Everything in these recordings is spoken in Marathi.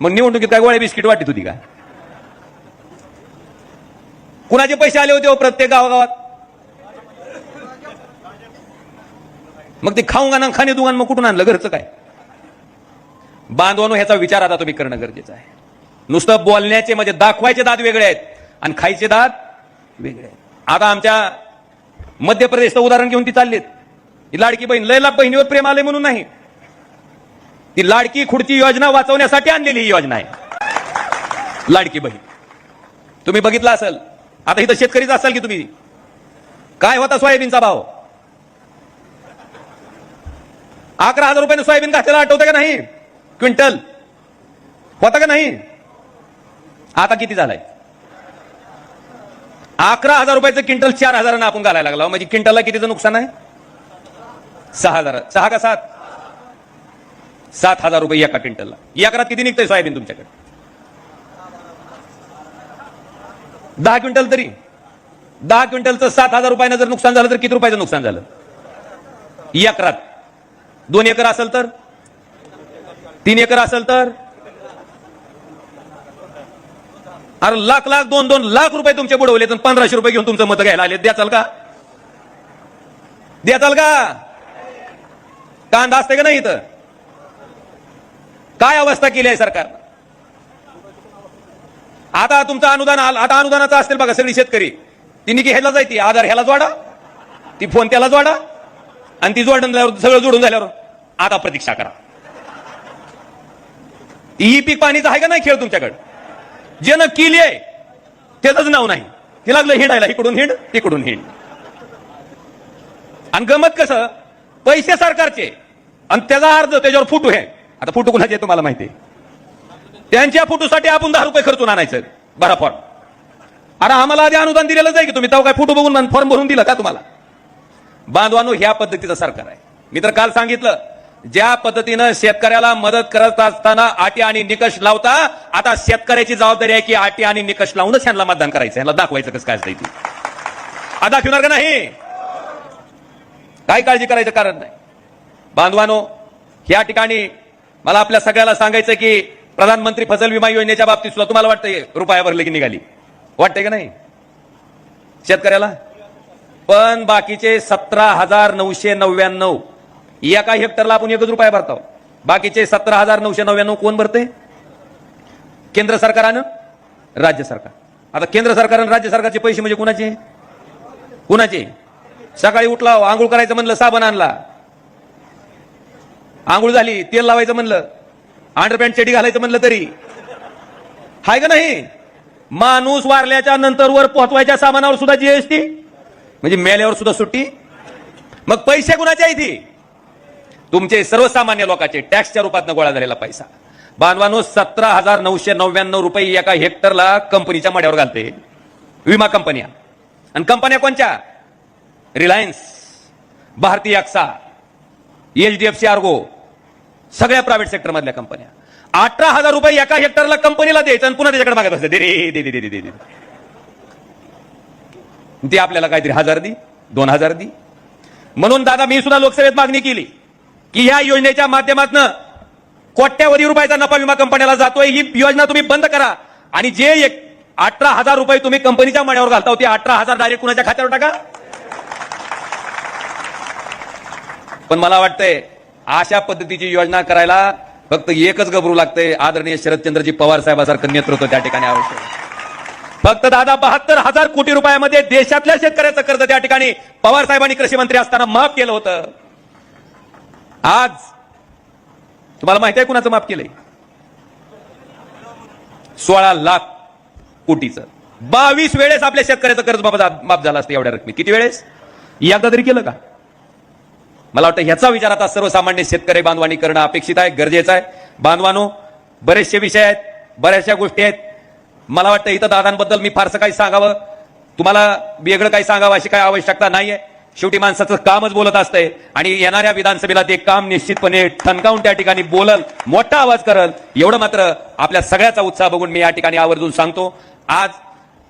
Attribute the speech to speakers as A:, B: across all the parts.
A: मग निवडणुकीत काय गोळ्या बिस्किट वाटत होती का? कुणाचे पैसे आले होते हो प्रत्येक गावागावात? मग ते खाऊन गाणं खाणे दुकान मग कुठून आणलं? घरचं काय? बांधवानो ह्याचा विचार आता तुम्ही करणं गरजेचं आहे. नुसतं बोलण्याचे म्हणजे दाखवायचे दात वेगळे आहेत आणि खायचे दात वेगळे आहेत. आता आमच्या मध्य प्रदेशचं उदाहरण घेऊन ती चाललीत. ही लाडकी बहीण लयला बहिणीवर प्रेम आले म्हणून नाही. ती लाडकी खुडची योजना वाचवण्यासाठी आणलेली ही योजना आहे. लाडकी बहीण. तुम्ही बघितलं असेल. आता इथं शेतकरीच असाल की तुम्ही? काय होता सोयाबीनचा भाव? अकरा हजार रुपयाने सोयाबीन घातलेला आठवतं का नाही? क्विंटल. होता का नाही? आता किती झालाय? अकरा हजार रुपयाचं क्विंटल चार हजारांना आपण घालायला लागला. म्हणजे क्विंटलला कितीचं नुकसान आहे? सहा हजार. सहा का सात? सात हजार रुपये एका क्विंटलला. करात किती निघतंय सोयाबीन तुमच्याकडे? दहा क्विंटल तरी. दहा क्विंटलचं सात हजार रुपयानं जर नुकसान झालं तर किती रुपयाचं नुकसान झालं? एकरात. दोन एकर असेल तर? तीन एकर असेल तर? अरे लाख लाख दोन दोन लाख रुपये तुमचे बुडवले तर पंधराशे रुपये घेऊन तुमचं मत घ्यायला आले द्याचाल का? द्याचाल का? कांदा असते का नाही इथं? काय अवस्था केली आहे सरकारनं आता तुमचं अनुदान आलं आता अनुदानाचं असेल बघा सगळी शेतकरी. तिने की ह्याला जायती आधार ह्याला जोडा. ती फोन त्याला जोडा. आणि ती जोडून झाल्यावर सगळं जोडून झाल्यावर आता प्रतीक्षा करा. ही पीक पाणीचा आहे का नाही खेळ तुमच्याकडे? जे न केली आहे त्याच नाव नाही. ते लागलं हिंडायला. इकडून हिंड तिकडून हिंड. आणि गमत कसं? पैसे सरकारचे. आणि त्याचा अर्ज त्याच्यावर फुटू आहे आता फोटो कुणाचे आहे तुम्हाला माहिती आहे? त्यांच्या फुटूसाठी आपण दहा रुपये खर्चून आणायचं. बरा फॉर्म अरे आम्हाला आधी अनुदान दिलेलं जाईल की तुम्ही? तेव्हा काय फोटो बघून फॉर्म भरून दिला का तुम्हाला? बांधवानो ह्या पद्धतीचं सरकार आहे. मी तर काल सांगितलं ज्या पद्धतीनं शेतकऱ्याला मदत करत असताना अटी आणि निकष लावता आता शेतकऱ्याची जबाबदारी आहे की आटी आणि निकष लावूनच ह्यांना मतदान करायचं. ह्यांना दाखवायचं कसं काय असतं ती. आता दाखवणार का नाही? काय काळजी करायचं कारण नाही. बांधवानो या ठिकाणी मला आपल्या सगळ्याला सांगायचं की प्रधानमंत्री फसल विमा योजनेच्या बाबतीत सुद्धा तुम्हाला वाटतंय रुपया भरले की निघाली? वाटतंय का नाही? शेतकऱ्याला? पण बाकीचे सतरा हजार नऊशे नव्याण्णव एका हेक्टरला आपण एकच रुपया भरतो बाकीचे सतरा हजार नऊशे नव्याण्णव कोण भरते केंद्र सरकारानं? राज्य सरकार. आता केंद्र सरकार आणि राज्य सरकारचे पैसे म्हणजे कुणाचे? कुणाचे? सकाळी उठला आंघोळ करायचं म्हणलं साबण आणला. आंघोळ झाली तेल लावायचं म्हणलं. अंडरपॅन्ट चेटी घालायचं म्हणलं तरी. हाय का नाही? माणूस वारल्याच्या नंतर वर पोहोचवायच्या सामानावर सुद्धा जीएसटी म्हणजे मेल्यावर सुद्धा सुट्टी? मग पैसे कुणाचे आहे ती तुमचे सर्वसामान्य लोकांचे टॅक्सच्या रूपात गोळा झालेला पैसा. बांधवानो सतरा हजार नऊशे नव्याण्णव रुपये एका हेक्टरला कंपनीच्या मड्यावर घालते. विमा कंपन्या. आणि कंपन्या कोणत्या रिलायन्स भारतीय अक्सा सी आर्गो. सगळ्या प्रायव्हेट सेक्टर मधल्या कंपन्या अठरा हजार रुपये एका हेक्टरला कंपनीला द्यायचं आणि पुन्हा त्याच्याकडे मागत असते दे दे दे दे दे दे ते आपल्याला काहीतरी हजार दी दोन हजार दी. म्हणून दादा मी सुद्धा लोकसभेत मागणी केली की ह्या योजनेच्या माध्यमातून कोट्यावधी रुपयाचा नफा विमा कंपन्याला जातोय. ही योजना तुम्ही बंद करा. आणि जे एक अठरा हजार रुपये तुम्ही कंपनीच्या मण्यावर घालता हो, ते अठरा हजार डायरेक्ट कुणाच्या खात्यावर टाका. पण मला वाटतंय अशा पद्धतीची योजना करायला फक्त एकच गबरू लागतंय. आदरणीय शरदचंद्रजी पवार साहेबासारखं नेतृत्व त्या ठिकाणी आवश्यक फक्त दादा बहात्तर हजार कोटी रुपयामध्ये देशातल्या शेतकऱ्याचं कर्ज त्या ठिकाणी पवार साहेबांनी कृषी मंत्री असताना माफ केलं होतं. आज तुम्हाला माहिती आहे कुणाचं माफ केलंय? सोळा लाख कोटीचं. बावीस वेळेस आपल्या शेतकऱ्याचं कर्ज माफ माफ झालं असतं एवढ्या रकमी. किती वेळेस? एकदा तरी केलं का? मला वाटतं ह्याचा विचार आता सर्वसामान्य शेतकरी बांधवांनी करणं अपेक्षित आहे गरजेचं आहे. बांधवानो बरेचसे विषय आहेत बऱ्याचशा गोष्टी आहेत. मला वाटतं इथं दादांबद्दल मी फारसं काही सांगावं. तुम्हाला वेगळं काही सांगावं अशी काही आवश्यकता नाहीये. शेवटी माणसाचं कामच बोलत असतंय आणि येणाऱ्या विधानसभेला ते काम निश्चितपणे ठणकावून त्या ठिकाणी बोलल मोठा आवाज करल एवढं मात्र आपल्या सगळ्याचा उत्साह बघून मी या ठिकाणी आवर्जून सांगतो. आज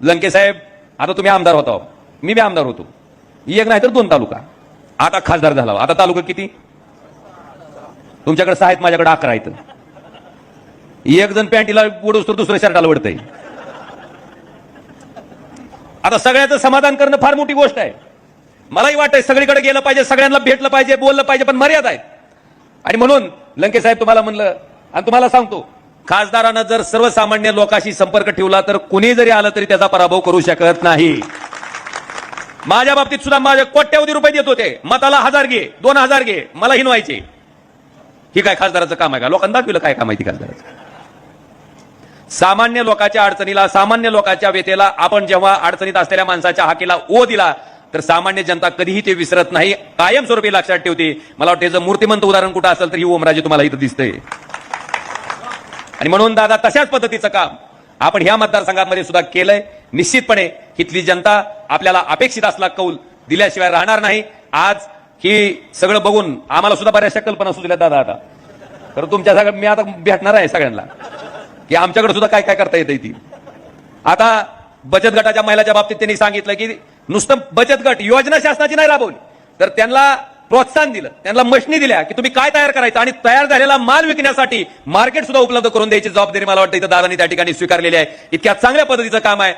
A: लंकेसाहेब आता तुम्ही आमदार होता. मी बी आमदार होतो. एक नाही तर दोन तालुका. आता खासदार झाला. आता तालुका किती? तुमच्याकडे सहा आहेत माझ्याकडे अकरा आहेत. एक जण पॅन्टीला उडूस तर दुसऱ्या शर्टाला वडतंय आता सगळ्याचं समाधान करणं फार मोठी गोष्ट आहे. मलाही वाटतंय सगळीकडे गेलं पाहिजे सगळ्यांना भेटलं पाहिजे बोललं पाहिजे पण मर्यादा आहेत. आणि म्हणून लंके साहेब तुम्हाला म्हणलं आणि तुम्हाला सांगतो खासदारानं जर सर्वसामान्य लोकांशी संपर्क ठेवला तर कुणी जरी आलं तरी त्याचा पराभव करू शकत नाही. माझ्या बाबतीत सुद्धा माझ्या कोट्यावधी रुपये देत होते. मताला हजार घे दोन हजार घे मला हिनवायचे. ही काय खासदाराचं काम आहे का? लोकांना दाखविलं काय काम आहे खासदाराचं? सामान्य लोकांच्या अडचणीला सामान्य लोकांच्या व्यतेला आपण जेव्हा अडचणीत असलेल्या माणसाच्या हाकेला ओ दिला तर सामान्य जनता कधीही ते विसरत नाही. कायमस्वरूपी लक्षात ठेवते. मला वाटतं जर मूर्तिमंत उदाहरण कुठं असेल तर ही ओमराजे तुम्हाला इथं दिसतंय. आणि म्हणून दादा तशाच पद्धतीचं काम आपण ह्या मतदारसंघामध्ये सुद्धा केलंय. निश्चितपणे इथली जनता आपल्याला अपेक्षित असला कौल दिल्याशिवाय राहणार नाही. आज ही सगळं बघून आम्हाला सुद्धा बऱ्याचशा कल्पना सुचल्या दादा आता तर तुमच्या सगळं मी आता भेटणार आहे सगळ्यांना. की आमच्याकडे सुद्धा काय काय करता येते ती. आता बचत गटाच्या महिलाच्या बाबतीत त्यांनी सांगितलं की नुसतं बचत गट योजना शासनाची नाही राबवली. तर त्यांना प्रोत्साहन दिलं त्यांना मशनी दिल्या की तुम्ही काय तयार करायचं आणि तयार झालेला माल विकण्यासाठी मार्केट सुद्धा उपलब्ध करून द्यायची जबाबदारी मला वाटतं इथं दादांनी त्या ठिकाणी स्वीकारलेली आहे. इतक्या चांगल्या पद्धतीचं काम आहे.